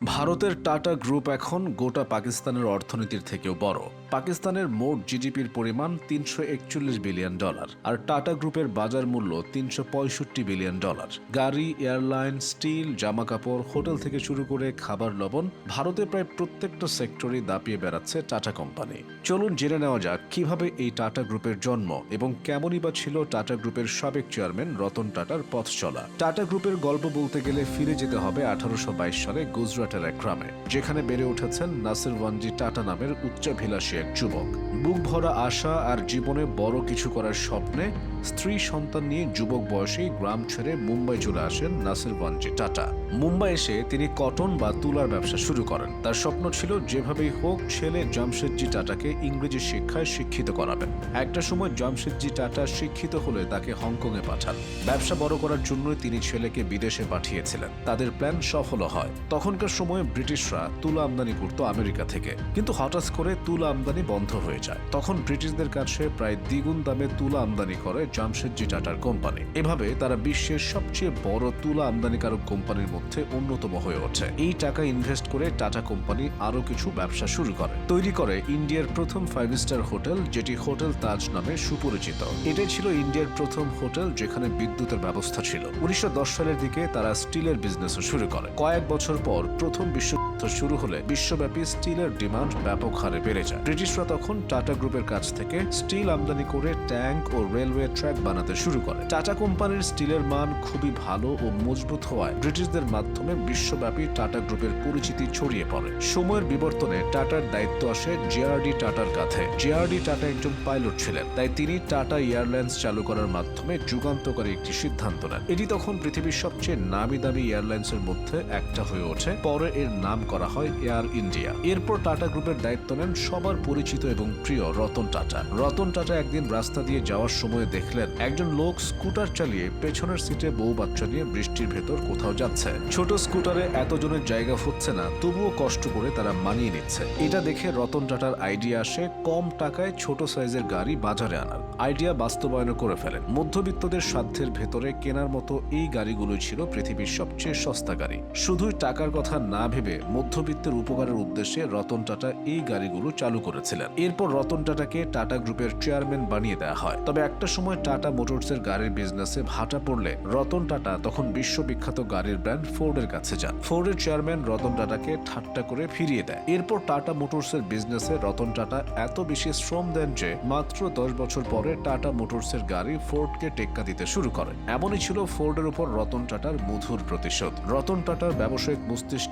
ভারতের tata group এখন গোটা পাকিস্তানের অর্থনীতির থেকেও বড়। পাকিস্তানের মোট জিডিপির পরিমাণ তিনশো একচল্লিশ বিলিয়ন ডলার, আর টাটা গ্রুপের বাজার মূল্য তিনশো পঁয়ষট্টি বিলিয়ন ডলার। গাড়ি, এয়ারলাইন, স্টিল জামা কাপড় হোটেল থেকে শুরু করে খাবার লবণ ভারতে প্রায় প্রত্যেকটা সেক্টরে দাপিয়ে বেড়াচ্ছে টাটা কোম্পানি। চলুন জেনে নেওয়া যাক কীভাবে এই টাটা গ্রুপের জন্ম এবং কেমনই বা ছিল টাটা গ্রুপের সাবেক চেয়ারম্যান রতন টাটার পথ চলা। টাটা গ্রুপের গল্প বলতে গেলে ফিরে যেতে হবে আঠারোশো বাইশ সালে গুজরাটের এক গ্রামে, যেখানে বেড়ে উঠেছেন নাসির ওয়ানজি টাটা নামের উচ্চাভিলাষী এক যুবক। বুক ভরা আশা আর জীবনে বড় কিছু করার স্বপ্নে স্ত্রী সন্তান নিয়ে যুবক বয়সেই গ্রাম ছেড়ে মুম্বাই চলে আসেন নাসির ওয়ানজি টাটা। মুম্বাই এসে তিনি কটন বা তুলার ব্যবসা শুরু করেন। তার স্বপ্ন ছিল যেভাবেই হোক ছেলে জামশেদজি টাটাকে ইংরেজি শিক্ষায় শিক্ষিত করাবেন। একটা সময় জামশেদজি টাটা শিক্ষিত হলে তাকে হংকংয়ে পাঠান। ব্যবসা বড় করার জন্যই তিনি ছেলেকে বিদেশে পাঠিয়েছিলেন। তাদের প্ল্যান সফল হয়। তখনকার সময়ে ব্রিটিশরা তুলা আমদানি করত আমেরিকা থেকে। কিন্তু হঠাৎ করে তুলা আমদানি বন্ধ হয়ে যায়। তখন ব্রিটিশদের কাছে প্রায় দ্বিগুণ দামে তুলা আমদানি করে জামশেদজি টাটার কোম্পানি। এভাবে তারা বিশ্বের সবচেয়ে বড় তুলা আমদানিকারক কোম্পানির মধ্যে অন্যতম হয়ে ওঠে। এই টাকা ইনভেস্ট করে টাটা কোম্পানি আরও কিছু ব্যবসা শুরু করে। তৈরি করে ইন্ডিয়ার প্রথম ফাইভ স্টার হোটেল, যেটি হোটেল তাজ নামে সুপরিচিত। এটাই ছিল ইন্ডিয়ার প্রথম হোটেল যেখানে বিদ্যুতের ব্যবস্থা ছিল। উনিশশো দশ সালের দিকে তারা স্টিলের বিজনেসও শুরু করে। কয়েক বছর পর প্রথম বিশ্বযুদ্ধ শুরু হলে বিশ্বব্যাপী স্টিলের ডিমান্ড ব্যাপক হারে বেড়ে যায়। ব্রিটিশরা তখন টাটা গ্রুপের কাছ থেকে স্টিল আমদানি করে ট্যাঙ্ক ও রেলওয়ে ট্র্যাক বানাতে শুরু করে। টাটা কোম্পানির স্টিলের মান খুবই ভালো ও মজবুত হওয়ায় ব্রিটিশদের মাধ্যমে বিশ্বব্যাপী টাটা গ্রুপের পরিচিতি ছড়িয়ে পড়ে। সময়ের বিবর্তনে টাটার দায়িত্ব আসে জেআরডি টাটার কাঁধে। জেআরডি টাটা একজন পাইলট ছিলেন, তাই তিনি টাটা এয়ারলাইন্স চালু করার মাধ্যমে যুগান্তকারী একটি সিদ্ধান্ত নেন। এটি তখন পৃথিবীর সবচেয়ে নামি দামি এয়ারলাইন্সের মধ্যে একটা হয়ে ওঠে। পরে এর নাম করা হয় এয়ার ইন্ডিয়া। এরপর টাটা গ্রুপের দায়িত্ব নেন সবার পরিচিত এবং প্রিয় রতন টাটা। রতন টাটা একদিন রাস্তা দিয়ে যাওয়ার সময় দেখলেন একজন লোক স্কুটার চালিয়ে পেছনের সিটে বউ বাচ্চা নিয়ে বৃষ্টির ভেতর কোথাও যাচ্ছে। ছোট স্কুটারে এতজনের জায়গা হচ্ছে না, তবুও কষ্ট করে তারা মানিয়ে নিচ্ছে। এটা দেখে রতন টাটার আইডিয়া আসে কম টাকায় ছোট সাইজের গাড়ি বাজারে আনার। আইডিয়া বাস্তবায়ন করে ফেলেন। মধ্যবিত্তদের সাধ্যের ভেতরে কেনার মতো এই গাড়িগুলোই ছিল পৃথিবীর সবচেয়ে সস্তা গাড়ি। শুধুই টাকার কথা না ভেবে মধ্যবিত্তের উপকারের উদ্দেশ্যে রতন টাটা এই গাড়িগুলো চালু করেছিলেন। এরপর রতন টাটাকে টাটা গ্রুপের চেয়ারম্যান বানিয়ে দেওয়া হয়। তবে একটা সময় টাটা মোটরসের গাড়ির বিজনেসে ভাটা পড়লে রতন টাটা তখন বিশ্ববিখ্যাত গাড়ির ব্র্যান্ড ফোর্ডের কাছে যান। ফোর্ডের চেয়ারম্যান রতন টাটাকে ঠাট্টা করে ফিরিয়ে দেয়। এরপর টাটা মোটরসের বিজনেসে রতন টাটা এত বেশি শ্রম দেন যে মাত্র দশ বছর পরে টাটা মোটরসের গাড়ি ফোর্ডকে টেক্কা দিতে শুরু করে। এমনই ছিল ফোর্ডের উপর রতন টাটার মধুর প্রতিশোধ। রতন টাটার ব্যবসায়িক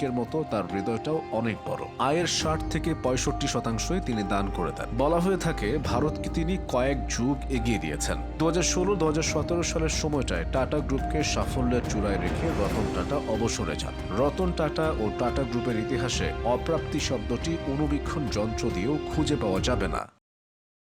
মস্তিষ্কের মতো তার হৃদয়টাও অনেক বড়। আয়ের ষাট থেকে পঁয়ষট্টি শতাংশই তিনি দান করে দেন। বলা হয়ে থাকে, ভারতকে তিনি কয়েক যুগ এগিয়ে দিয়েছেন। দু হাজার ষোলো দু হাজার সতেরো সালের সময়টায় টাটা গ্রুপকে সাফল্যের চূড়ায় রেখে রতন টাটা অবসরে যান। রতন টাটা ও টাটা গ্রুপের ইতিহাসে অপ্রাপ্তি শব্দটি অনুবীক্ষণ যন্ত্র দিয়েও খুঁজে পাওয়া যাবে না।